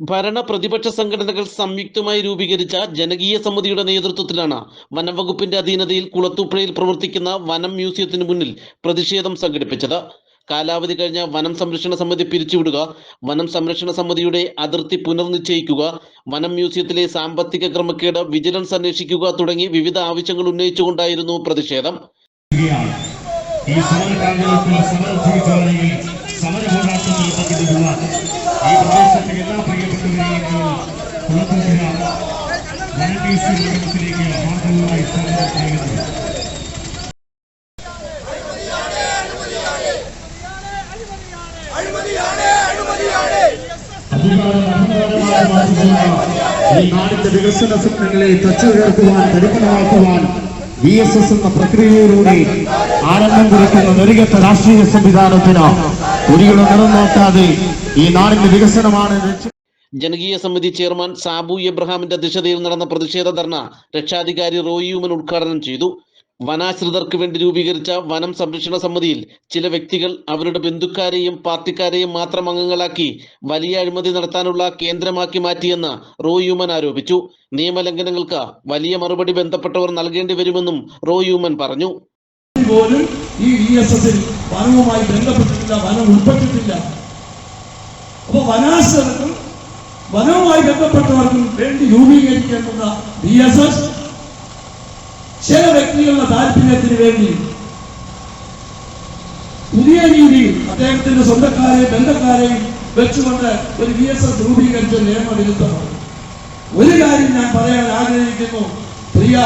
ഭരണ പ്രതിപക്ഷ സംഘടനകൾ സംയുക്തമായി രൂപീകരിച്ച ജനകീയ സമിതിയുടെ നേതൃത്വത്തിലാണ് വനംവകുപ്പിന്റെ അധീനതയിൽ കുളത്തൂപ്പുഴയിൽ പ്രവർത്തിക്കുന്ന വനം മ്യൂസിയത്തിന് മുന്നിൽ പ്രതിഷേധം സംഘടിപ്പിച്ചത് കാലാവധി കഴിഞ്ഞ വനം സംരക്ഷണ സമിതി പിരിച്ചുവിടുക വനം സംരക്ഷണ സമിതിയുടെ അതിർത്തി പുനർനിശ്ചയിക്കുക വനം മ്യൂസിയത്തിലെ സാമ്പത്തിക ക്രമക്കേട് വിജിലൻസ് അന്വേഷിക്കുക തുടങ്ങി വിവിധ ആവശ്യങ്ങൾ ഉന്നയിച്ചുകൊണ്ടായിരുന്നു പ്രതിഷേധം. ഈ ഈ പ്രദേശത്തെ എല്ലാ ഈ നാടിന്റെ വികസന സ്വപ്നങ്ങളെ തച്ചുയർത്തുവാൻ തരിപ്പണമാക്കുവാൻ വി എസ് എസ് എന്ന പ്രക്രിയയിലൂടെ ആനന്ദം കുറിക്കുന്ന നെറുകെട്ട രാഷ്ട്രീയ സംവിധാനത്തിന് ഒരിക്കലും നിറം നോക്കാതെ ഈ നാടിന്റെ വികസനമാണ് ജനകീയ സമിതി ചെയർമാൻ സാബു എബ്രഹാമിന്റെ അധ്യക്ഷതയിൽ നടന്ന പ്രതിഷേധ ധർണ രക്ഷാധികാരി റോയിയുമൻ ഉദ്ഘാടനം ചെയ്തു. വനാശ്രിതർക്ക് വേണ്ടി രൂപീകരിച്ച വനം സംരക്ഷണ സമിതിയിൽ ചില വ്യക്തികൾ അവരുടെ ബന്ധുക്കാരെയും പാർട്ടിക്കാരെയും മാത്രം അംഗങ്ങളാക്കി വലിയ അഴിമതി നടത്താനുള്ള കേന്ദ്രമാക്കി മാറ്റിയെന്ന് റോയിയുമൻ ആരോപിച്ചു. നിയമലംഘനങ്ങൾക്ക് വലിയ മറുപടി ബന്ധപ്പെട്ടവർ നൽകേണ്ടി വരുമെന്നും റോയിയുമൻ പറഞ്ഞു. പോലും ഈ വനം ഉൾപ്പെട്ടിട്ടില്ല. അപ്പൊ വനാശ്രമക്കും വനവുമായി ബന്ധപ്പെട്ടവർക്കും വേണ്ടി രൂപീകരിക്കേണ്ടുന്ന ബി എസ് എസ് ചില വ്യക്തികളുടെ താല്പര്യത്തിന് വേണ്ടി പുതിയ രീതിയിൽ അദ്ദേഹത്തിന്റെ സ്വന്തക്കാരെയും ബന്ധക്കാരെയും വെച്ചുകൊണ്ട് ഒരു ബി എസ് എസ് രൂപീകരിച്ച നിയമവിരുദ്ധമാണ് ഒരു കാര്യം ഞാൻ പറയാൻ ആഗ്രഹിക്കുന്നു. പ്രിയ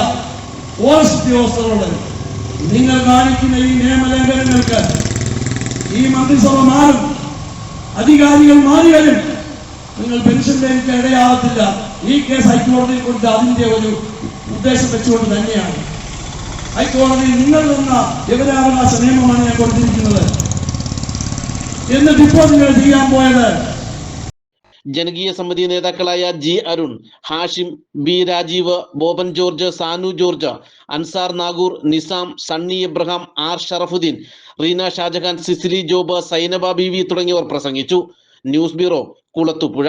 ഫോറസ്റ്റ് ഉദ്യോഗസ്ഥരോട് നിങ്ങൾ കാണിക്കുന്ന ഈ നിയമലംഘനങ്ങൾക്ക് ഈ മന്ത്രിസഭ മാറും. അധികാരികൾ മാറി വരും നിങ്ങൾ പെൻഷൻ ലഭിക്കാൻ ഇടയാകത്തില്ല. ഈ കേസ് ഹൈക്കോടതിയിൽ കൊണ്ട് അതിന്റെ ഒരു ഉദ്ദേശം വെച്ചുകൊണ്ട് തന്നെയാണ്. ഹൈക്കോടതി നിങ്ങൾ തന്ന വിവരാവകാശ നിയമമാണ് ഞാൻ കൊടുത്തിരിക്കുന്നത്. എന്നിട്ട് ഇപ്പോൾ നിങ്ങൾ ചെയ്യാൻ പോയത്. ജനകീയ സമിതി നേതാക്കളായ G Arun Hashim B Rajeev Boban George Sanu George Ansar Nagoor Nizam Sunny Abraham R Sharafuddin Reena Shahjahan Cicily Job Sainaba B തുടങ്ങിയവർ പ്രസംഗിച്ചു. News bureau Kulathupuzha.